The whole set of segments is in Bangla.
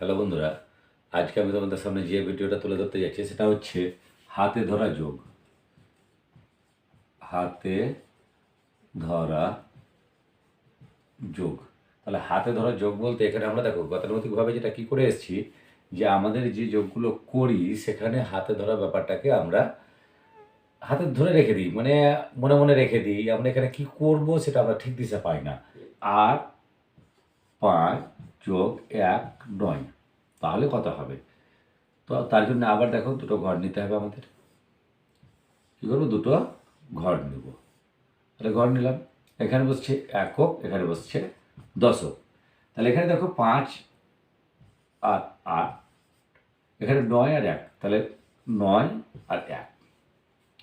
হ্যালো বন্ধুরা, আজকে আমি তোমাদের সামনে যে ভিডিওটা তুলে ধরতে যাচ্ছি সেটা হচ্ছে হাতে ধরা যোগ। হাতে ধরা যোগ। তাহলে হাতে ধরা যোগ বলতে এখানে আমরা দেখো গতানুগতিকভাবে যেটা কি করে এসেছি, যে আমাদের যে যোগগুলো করি সেখানে হাতে ধরা ব্যাপারটাকে আমরা হাতে ধরে রেখে দিই মানে মনে মনে রেখে দিই আমরা এখানে কি করব সেটা আমরা ঠিক দিশা পাই না। আট পাঁচ যোগ এক নয়। তাহলে কত হবে। তো তার জন্য আবার দেখো দুটো ঘর নিতে হবে আমাদের। কী করব? দুটো ঘর নেব। তাহলে ঘর নিলাম। এখানে বসছে একক, এখানে বসছে দশক। তাহলে এখানে দেখো পাঁচ আর আট। এখানে নয় আর এক। তাহলে নয় আর এক।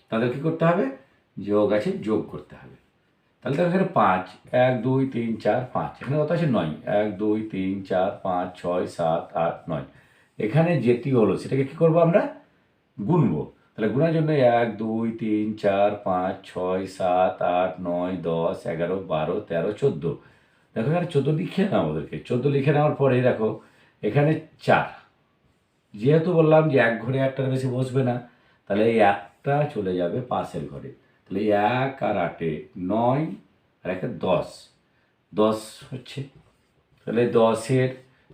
তাদের কী করতে হবে? যোগ আছে, যোগ করতে হবে। তাহলে দেখো এখানে পাঁচ, এক, দুই, তিন, চার, পাঁচ। এখানে কত আছে? নয়। এক, দুই, তিন, চার, পাঁচ, ছয়, সাত, আট, নয়। এখানে যেটি হলো, সেটাকে কী করব আমরা? গুনবো। তাহলে গুনার জন্য এক, দুই, তিন, চার, পাঁচ, ছয়, সাত, আট, নয়, দশ, এগারো, বারো, তেরো, চোদ্দ। দেখো এখানে চোদ্দ লিখে নাও আমাদেরকে চোদ্দ লিখে নেওয়ার পরে দেখো, এখানে চার। যেহেতু বললাম যে এক ঘরে একটার বেশি বসবে না, তাহলে এই একটা চলে যাবে পাশের ঘরে। তাহলে এক আর আটে নয় আর একে দশ। দশ হচ্ছে। তাহলে দশের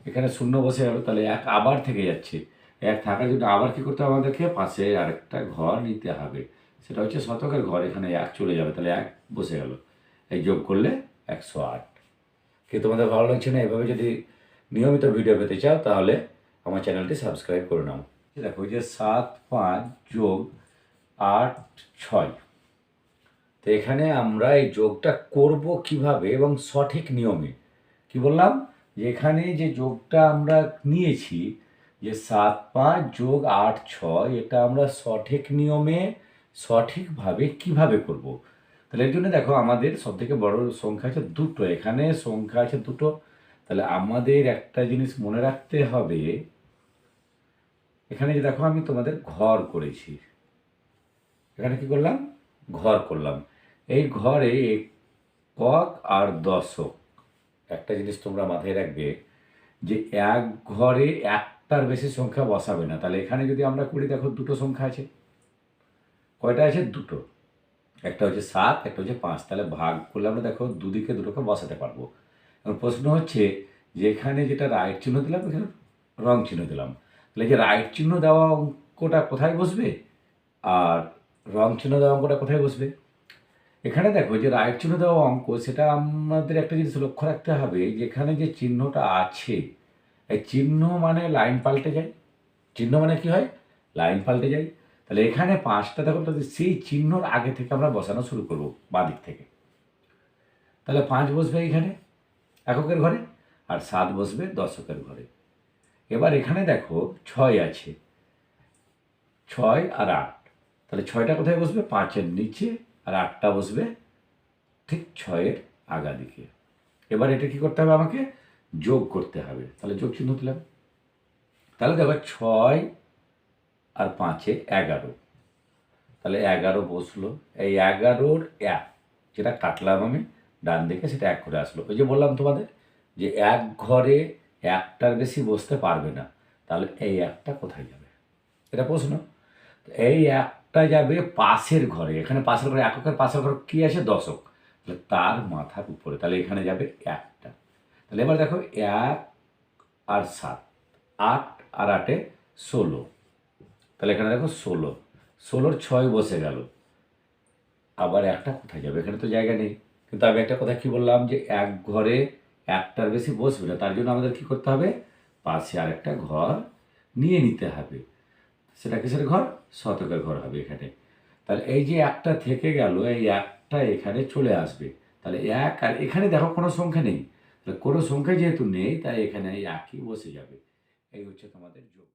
এখানে শূন্য বসে গেল তাহলে এক আবার থেকে যাচ্ছে। এক থাকার জন্য আবার কী করতে হবে আমাদেরকে? পাশে আরেকটা ঘর নিতে হবে। সেটা হচ্ছে শতকের ঘর, এখানে এক চলে যাবে, তাহলে এক বসে গেল। এই যোগ করলে একশো আট। কি তোমাদের ভালো লাগছে না, এভাবে যদি নিয়মিত ভিডিও পেতে চাও, তাহলে আমার চ্যানেলটি সাবস্ক্রাইব করে নাও। দেখো যে সাত পাঁচ যোগ আট ছয়। তো এখানে আমরা এই যোগটা করব কীভাবে এবং সঠিক নিয়মে। কি বললাম? এখানে যে যোগটা আমরা নিয়েছি, যে সাত পাঁচ যোগ আট ছয়, এটা আমরা সঠিক নিয়মে, সঠিকভাবে কীভাবে করব? তাহলে এর জন্য দেখো আমাদের সবথেকে বড় সংখ্যা আছে দুটো। এখানে সংখ্যা আছে দুটো। তাহলে আমাদের একটা জিনিস মনে রাখতে হবে। এখানে যে দেখো আমি তোমাদের ঘর করেছি। এখানে কি করলাম? ঘর করলাম। এই ঘরে একক আর দশক। একটা জিনিস তোমরা মাথায় রাখবে যে এক ঘরে একটার বেশি সংখ্যা বসাবে না। তাহলে এখানে যদি আমরা করি, দেখো দুটো সংখ্যা আছে। কয়টা আছে? দুটো। একটা হচ্ছে সাত, একটা হচ্ছে পাঁচ। তাহলে ভাগ করলে আমরা দেখো দুদিকে দুটোকে বসাতে পারব। এখন প্রশ্ন হচ্ছে যে এখানে যেটা রাইট চিহ্ন দিলাম, এখানে রং চিহ্ন দিলাম। তাহলে যে রাইট চিহ্ন দেওয়া অঙ্কটা কোথায় বসবে? আর রং চিহ্ন দেওয়া অঙ্কটা কোথায় বসবে? এখানে দেখো যে রাইট চিহ্ন দেওয়া অঙ্ক, সেটা আমাদের একটা জিনিস লক্ষ্য রাখতে হবে, যেখানে যে চিহ্নটা আছে, এই চিহ্ন মানে লাইন পাল্টে যায়। চিহ্ন মানে কি হয়? লাইন পাল্টে যায়। তাহলে এখানে পাঁচটা, দেখো তাহলে সেই চিহ্নর আগে থেকে আমরা বসানো শুরু করব, বাঁ দিক থেকে। তাহলে পাঁচ বসবে এখানে, এককের ঘরে, আর সাত বসবে দশকের ঘরে। এবার এখানে দেখো ছয় আছে। ছয় আর আট। তাহলে ছয়টা কোথায় বসবে? পাঁচের নিচে আর আটটা বসবে ঠিক ছয়ের আগা দিকে। এবার এটা কি করতে হবে আমাকে? যোগ করতে হবে। তাহলে যোগ চিহ্ন দিলাম। তাহলে দেখো ছয় আর পাঁচে এগারো। তাহলে এগারো বসল। এই এগারোর এক, যেটা কাটলাম আমি ডান দিকে, সেটা এক করে আসলো। ওই যে বললাম তোমাদের যে এক ঘরে একটার বেশি বসতে পারবে না। তাহলে এই একটা কোথায় যাবে? এটা প্রশ্ন। এই এই একটা যাবে পাশের ঘরে। এখানে পাশের ঘরে এককের পাশের ঘর কী আছে? দশক। তার মাথার উপরে। তাহলে এখানে যাবে একটা। তাহলে এবার দেখো এক আর সাত। আট আর আটে ষোলো। তাহলে এখানে দেখো ষোলো। ষোলোর ছয় বসে গেল। আবার একটা কোথায় যাবে? এখানে তো জায়গা নেই। কিন্তু আমি একটা কথা কি বললাম যে এক ঘরে একটার বেশি বসবে না। তার জন্য আমাদের কি করতে হবে? পাশে আরেকটা ঘর নিয়ে নিতে হবে। সেটা কিসের ঘর? শতকের ঘর হবে এখানে। তাহলে এই যে একটা থেকে গেল, এই একটা এখানে চলে আসবে। তাহলে এক আর এখানে দেখো কোনো সংখ্যা নেই। তাহলে কোনো সংখ্যা যেহেতু নেই, তাই এখানে এই একই বসে যাবে। এই হচ্ছে তোমাদের যোগ।